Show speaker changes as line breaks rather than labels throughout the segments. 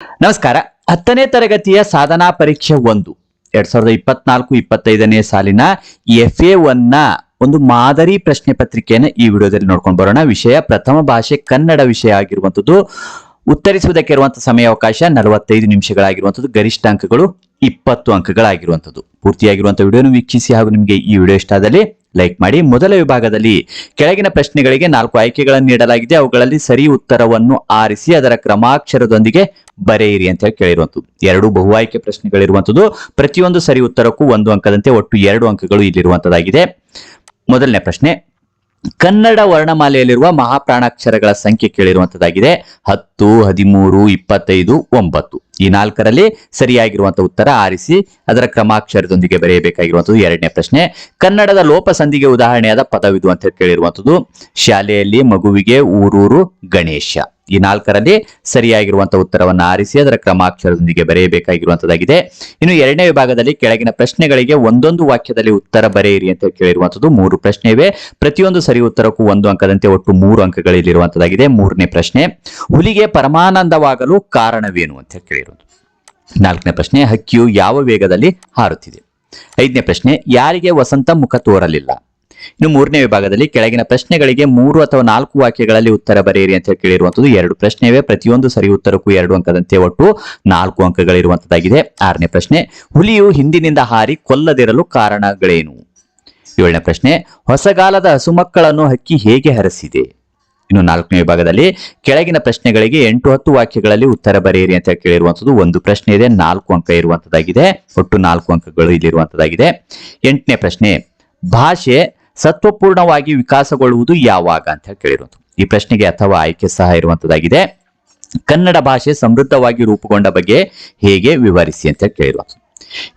ನಮಸ್ಕಾರ. ಹತ್ತನೇ ತರಗತಿಯ ಸಾಧನಾ ಪರೀಕ್ಷೆ ಒಂದು. ಎರಡ್ ಸಾವಿರದ ಇಪ್ಪತ್ನಾಲ್ಕು ಇಪ್ಪತ್ತೈದನೇ ಸಾಲಿನ ಎಫ್ ಎ ಒನ್ನ ಒಂದು ಮಾದರಿ ಪ್ರಶ್ನೆ ಪತ್ರಿಕೆಯನ್ನು ಈ ವಿಡಿಯೋದಲ್ಲಿ ನೋಡ್ಕೊಂಡು ಬರೋಣ. ವಿಷಯ ಪ್ರಥಮ ಭಾಷೆ ಕನ್ನಡ ವಿಷಯ ಆಗಿರುವಂತದ್ದು ಉತ್ತರಿಸುವುದಕ್ಕೆ ಇರುವಂತಹ ಸಮಯಾವಕಾಶ ನಲವತ್ತೈದು ನಿಮಿಷಗಳಾಗಿರುವಂಥದ್ದು. ಗರಿಷ್ಠ ಅಂಕಗಳು ಇಪ್ಪತ್ತು ಅಂಕಗಳಾಗಿರುವಂಥದ್ದು. ಪೂರ್ತಿಯಾಗಿರುವಂತಹ ವಿಡಿಯೋನು ವೀಕ್ಷಿಸಿ ಹಾಗೂ ನಿಮಗೆ ಈ ವಿಡಿಯೋ ಇಷ್ಟ ಆದಲ್ಲಿ ಲೈಕ್ ಮಾಡಿ ಮೊದಲ ವಿಭಾಗದಲ್ಲಿ ಕೆಳಗಿನ ಪ್ರಶ್ನೆಗಳಿಗೆ ನಾಲ್ಕು ಆಯ್ಕೆಗಳನ್ನು ನೀಡಲಾಗಿದೆ. ಅವುಗಳಲ್ಲಿ ಸರಿ ಉತ್ತರವನ್ನು ಆರಿಸಿ ಅದರ ಕ್ರಮಾಕ್ಷರದೊಂದಿಗೆ ಬರೆಯಿರಿ ಅಂತ ಹೇಳಿ ಕೇಳಿರುವಂತದ್ದು ಎರಡು ಬಹು ಆಯ್ಕೆ ಪ್ರಶ್ನೆಗಳಿರುವಂತದ್ದು ಪ್ರತಿಯೊಂದು ಸರಿ ಉತ್ತರಕ್ಕೂ ಒಂದು ಅಂಕದಂತೆ ಒಟ್ಟು ಎರಡು ಅಂಕಗಳು ಇಲ್ಲಿರುವಂತದ್ದಾಗಿದೆ ಮೊದಲನೇ ಪ್ರಶ್ನೆ, ಕನ್ನಡ ವರ್ಣಮಾಲೆಯಲ್ಲಿರುವ ಮಹಾಪ್ರಾಣಾಕ್ಷರಗಳ ಸಂಖ್ಯೆ ಕೇಳಿರುವಂತದ್ದಾಗಿದೆ ಹತ್ತು ಹದಿಮೂರು, ಇಪ್ಪತ್ತೈದು, ಒಂಬತ್ತು. ಈ ನಾಲ್ಕರಲ್ಲಿ ಸರಿಯಾಗಿರುವಂತಹ ಉತ್ತರ ಆರಿಸಿ ಅದರ ಕ್ರಮಾಕ್ಷರದೊಂದಿಗೆ ಬರೆಯಬೇಕಾಗಿರುವಂತದ್ದು ಎರಡನೇ ಪ್ರಶ್ನೆ. ಕನ್ನಡದ ಲೋಪಸಂಧಿಗೆ ಉದಾಹರಣೆಯಾದ ಪದವಿದು ಅಂತ ಹೇಳಿ ಕೇಳಿರುವಂತದ್ದು ಶಾಲೆಯಲ್ಲಿ, ಮಗುವಿಗೆ, ಊರೂರು, ಗಣೇಶ. ಈ ನಾಲ್ಕರಲ್ಲಿ ಸರಿಯಾಗಿರುವಂತಹ ಉತ್ತರವನ್ನು ಆರಿಸಿ ಅದರ ಕ್ರಮಾಕ್ಷರದೊಂದಿಗೆ ಬರೆಯಬೇಕಾಗಿರುವಂತದ್ದಾಗಿದೆ ಇನ್ನು ಎರಡನೇ ವಿಭಾಗದಲ್ಲಿ ಕೆಳಗಿನ ಪ್ರಶ್ನೆಗಳಿಗೆ ಒಂದೊಂದು ವಾಕ್ಯದಲ್ಲಿ ಉತ್ತರ ಬರೆಯಿರಿ ಅಂತ ಕೇಳಿರುವಂತದ್ದು ಮೂರು ಪ್ರಶ್ನೆ ಇವೆ ಪ್ರತಿಯೊಂದು ಸರಿ ಉತ್ತರಕ್ಕೂ ಒಂದು ಅಂಕದಂತೆ ಒಟ್ಟು ಮೂರು ಅಂಕಗಳಲ್ಲಿರುವಂತದ್ದಾಗಿದೆ ಮೂರನೇ ಪ್ರಶ್ನೆ, ಹುಲಿಗೆ ಪರಮಾನಂದವಾಗಲು ಕಾರಣವೇನು ಅಂತ ಕೇಳಿರೋದು. ನಾಲ್ಕನೇ ಪ್ರಶ್ನೆ, ಹಕ್ಕಿಯು ಯಾವ ವೇಗದಲ್ಲಿ ಹಾರುತ್ತಿದೆ? ಐದನೇ ಪ್ರಶ್ನೆ, ಯಾರಿಗೆ ವಸಂತ ಮುಖ ತೋರಲಿಲ್ಲ? ಇನ್ನು ಮೂರನೇ ವಿಭಾಗದಲ್ಲಿ ಕೆಳಗಿನ ಪ್ರಶ್ನೆಗಳಿಗೆ ಮೂರು ಅಥವಾ ನಾಲ್ಕು ವಾಕ್ಯಗಳಲ್ಲಿ ಉತ್ತರ ಬರೆಯಿರಿ ಅಂತ ಕೇಳಿರುವಂತದ್ದು ಎರಡು ಪ್ರಶ್ನೆ ಇವೆ ಪ್ರತಿಯೊಂದು ಸರಿ ಉತ್ತರಕ್ಕೂ ಎರಡು ಅಂಕದಂತೆ ಒಟ್ಟು ನಾಲ್ಕು ಅಂಕಗಳಿರುವಂತದ್ದಾಗಿದೆ ಆರನೇ ಪ್ರಶ್ನೆ, ಹುಲಿಯು ಹಿಂದಿನಿಂದ ಹಾರಿ ಕೊಲ್ಲದಿರಲು ಕಾರಣಗಳೇನು? ಏಳನೇ ಪ್ರಶ್ನೆ, ಹೊಸಗಾಲದ ಹಸುಮಕ್ಕಳನ್ನು ಹಕ್ಕಿ ಹೇಗೆ ಹರಸಿದೆ? ಇನ್ನು ನಾಲ್ಕನೇ ವಿಭಾಗದಲ್ಲಿ ಕೆಳಗಿನ ಪ್ರಶ್ನೆಗಳಿಗೆ ಎಂಟು ಹತ್ತು ವಾಕ್ಯಗಳಲ್ಲಿ ಉತ್ತರ ಬರೆಯಿರಿ ಅಂತ ಕೇಳಿರುವಂತದ್ದು ಒಂದು ಪ್ರಶ್ನೆ ಇದೆ, ನಾಲ್ಕು ಅಂಕ ಇರುವಂತದ್ದಾಗಿದೆ ಒಟ್ಟು ನಾಲ್ಕು ಅಂಕಗಳು ಇಲ್ಲಿರುವಂತದ್ದಾಗಿದೆ ಎಂಟನೇ ಪ್ರಶ್ನೆ, ಭಾಷೆ ಸತ್ವಪೂರ್ಣವಾಗಿ ವಿಕಾಸಗೊಳ್ಳುವುದು ಯಾವಾಗ ಅಂತ ಹೇಳಿ ಕೇಳಿರುವಂಥದ್ದು. ಈ ಪ್ರಶ್ನೆಗೆ ಅಥವಾ ಆಯ್ಕೆ ಸಹ ಇರುವಂತದ್ದಾಗಿದೆ ಕನ್ನಡ ಭಾಷೆ ಸಮೃದ್ಧವಾಗಿ ರೂಪುಗೊಂಡ ಬಗ್ಗೆ ಹೇಗೆ ವಿವರಿಸಿ ಅಂತ ಕೇಳಿರುವಂತದ್ದು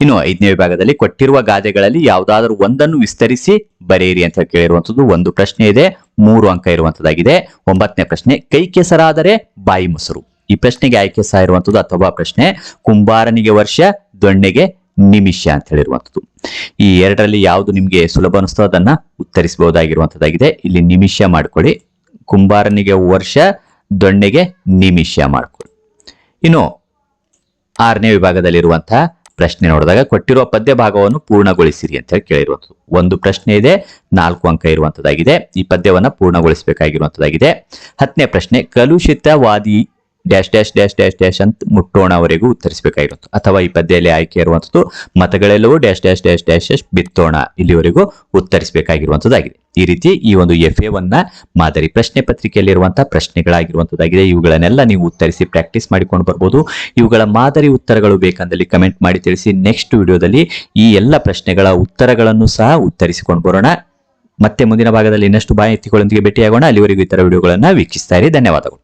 ಇನ್ನು ಐದನೇ ವಿಭಾಗದಲ್ಲಿ ಕೊಟ್ಟಿರುವ ಗಾದೆಗಳಲ್ಲಿ ಯಾವುದಾದ್ರೂ ಒಂದನ್ನು ವಿಸ್ತರಿಸಿ ಬರೆಯಿರಿ ಅಂತ ಕೇಳಿರುವಂತದ್ದು ಒಂದು ಪ್ರಶ್ನೆ ಇದೆ, ಮೂರು ಅಂಕ ಇರುವಂತದ್ದಾಗಿದೆ ಒಂಬತ್ತನೇ ಪ್ರಶ್ನೆ, ಕೈ ಕೆಸರಾದರೆ ಬಾಯಿ ಮೊಸರು. ಈ ಪ್ರಶ್ನೆಗೆ ಆಯ್ಕೆ ಸಹ ಇರುವಂತದ್ದು ಅಥವಾ ಪ್ರಶ್ನೆ, ಕುಂಬಾರನಿಗೆ ವರ್ಷ, ದೊಣ್ಣೆಗೆ ನಿಮಿಷ ಅಂತ ಹೇಳಿರುವಂತದ್ದು ಈ ಎರಡರಲ್ಲಿ ಯಾವುದು ನಿಮಗೆ ಸುಲಭ ಅನಿಸ್ತೋ ಅದನ್ನ ಉತ್ತರಿಸಬಹುದಾಗಿರುವಂತದ್ದಾಗಿದೆ ಇಲ್ಲಿ ನಿಮಿಷ ಮಾಡ್ಕೊಳ್ಳಿ. ಕುಂಬಾರನಿಗೆ ವರ್ಷ, ದೊಣ್ಣೆಗೆ ನಿಮಿಷ ಮಾಡ್ಕೊಳ್ಳಿ. ಇನ್ನು ಆರನೇ ವಿಭಾಗದಲ್ಲಿರುವಂತಹ ಪ್ರಶ್ನೆ ನೋಡಿದಾಗ ಕೊಟ್ಟಿರುವ ಪದ್ಯ ಭಾಗವನ್ನು ಪೂರ್ಣಗೊಳಿಸಿರಿ ಅಂತ ಹೇಳಿ ಕೇಳಿರುವಂಥದ್ದು. ಒಂದು ಪ್ರಶ್ನೆ ಇದೆ, ನಾಲ್ಕು ಅಂಕ ಇರುವಂತದ್ದಾಗಿದೆ ಈ ಪದ್ಯವನ್ನ ಪೂರ್ಣಗೊಳಿಸಬೇಕಾಗಿರುವಂತದ್ದಾಗಿದೆ ಹತ್ತನೇ ಪ್ರಶ್ನೆ, ಕಲುಷಿತವಾದಿ dash dash dash dash dash ಅಂತ ಮುಟ್ಟೋಣವರೆಗೂ ಉತ್ತರಿಸಬೇಕಾಗಿರುವಂಥ ಅಥವಾ ಈ ಪದ್ಯದಲ್ಲಿ ಆಯ್ಕೆ ಇರುವಂಥದ್ದು, ಮತಗಳೆಲ್ಲವೂ dash dash dash dash dash ಬಿತ್ತೋಣ ಇಲ್ಲಿವರೆಗೂ ಉತ್ತರಿಸಬೇಕಾಗಿರುವಂತದ್ದಾಗಿದೆ ಈ ರೀತಿ ಈ ಒಂದು ಎಫ್ ಎನ್ನ ಮಾದರಿ ಪ್ರಶ್ನೆ ಪತ್ರಿಕೆಯಲ್ಲಿರುವಂತಹ ಪ್ರಶ್ನೆಗಳಾಗಿರುವಂತದ್ದಾಗಿದೆ. ಇವುಗಳನ್ನೆಲ್ಲ ನೀವು ಉತ್ತರಿಸಿ ಪ್ರಾಕ್ಟೀಸ್ ಮಾಡಿಕೊಂಡು ಬರ್ಬೋದು. ಇವುಗಳ ಮಾದರಿ ಉತ್ತರಗಳು ಬೇಕಂದಲ್ಲಿ ಕಮೆಂಟ್ ಮಾಡಿ ತಿಳಿಸಿ ನೆಕ್ಸ್ಟ್ ವಿಡಿಯೋದಲ್ಲಿ ಈ ಎಲ್ಲ ಪ್ರಶ್ನೆಗಳ ಉತ್ತರಗಳನ್ನು ಸಹ ಉತ್ತರಿಸಿಕೊಂಡು ಬರೋಣ. ಮತ್ತೆ ಮುಂದಿನ ಭಾಗದಲ್ಲಿ ಇನ್ನಷ್ಟು ಮಾಹಿತಿಗಳೊಂದಿಗೆ ಭೇಟಿಯಾಗೋಣ. ಅಲ್ಲಿವರೆಗೂ ಇತರ ವಿಡಿಯೋಗಳನ್ನು ವೀಕ್ಷಿಸ್ತಾ ಇರಿ. ಧನ್ಯವಾದಗಳು.